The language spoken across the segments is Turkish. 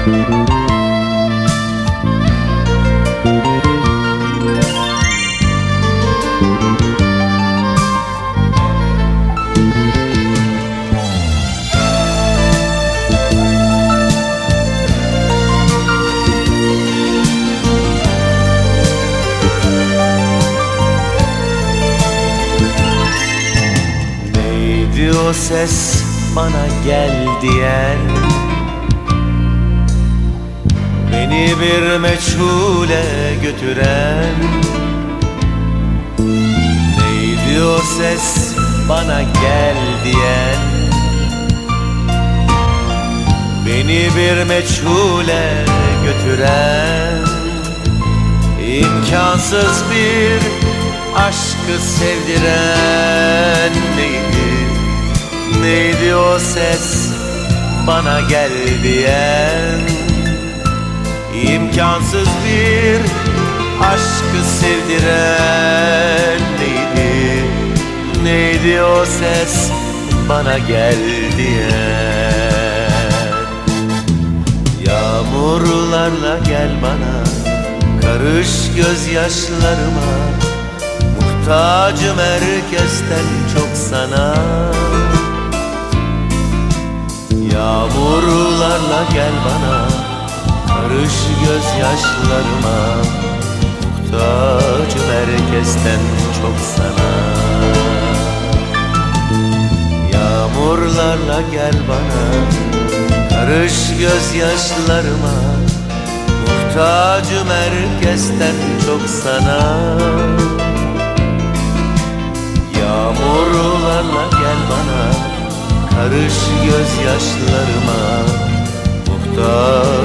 Neydi o ses bana gel diyen Beni bir meçhule götüren. Neydi o ses bana gel diyen. Beni bir meçhule götüren. İmkansız bir aşkı sevdiren neydi? Neydi o ses bana gel diyen İmkansız bir aşkı sevdiren neydi? Neydi o ses bana gel Yağmurlarla gel bana Karış gözyaşlarıma. Muhtacım herkesten çok sana. Yağmurlarla gel bana Karış gözyaşlarıma Muhtacım herkesten çok sana. Yağmurlarla gel bana Karış gözyaşlarıma Muhtacım herkesten çok sana. Yağmurlarla gel bana Karış gözyaşlarıma Muhtacım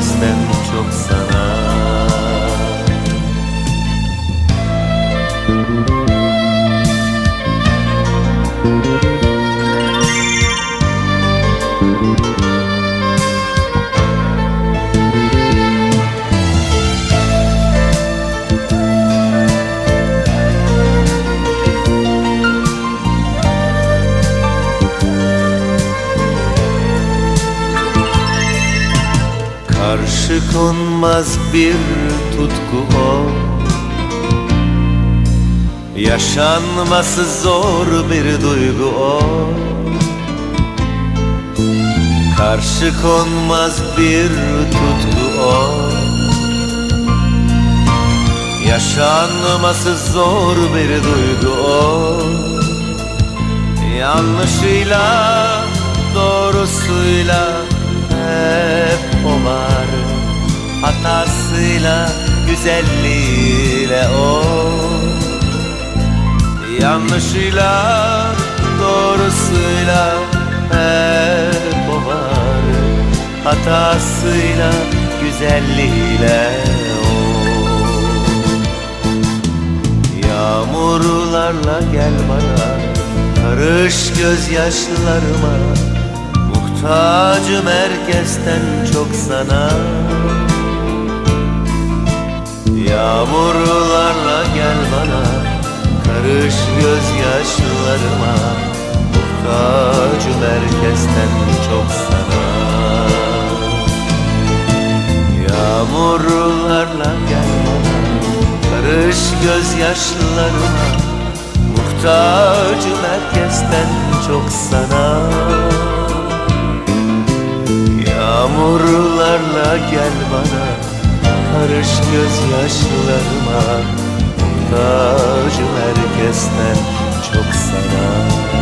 herkesten çok sana Karşı konmaz bir tutku o. Yaşanması zor bir duygu o. Karşı konmaz bir tutku o. Yaşanması zor bir duygu o. Yanlışıyla doğrusuyla hep o var Hatasıyla güzelliğiyle o. Yanlışıyla doğrusuyla hep o var. Hatasıyla güzelliğiyle o. Yağmurlarla gel bana Karış gözyaşlarıma. Muhtacım herkesten çok sana Yağmurlarla gel bana Karış gözyaşlarıma. Muhtacım herkesten çok sana. Yağmurlarla gel bana Karış gözyaşlarıma. Muhtacım herkesten çok sana. Yağmurlarla gel bana Karış gözyaşlarıma Muhtacım herkesten çok sana.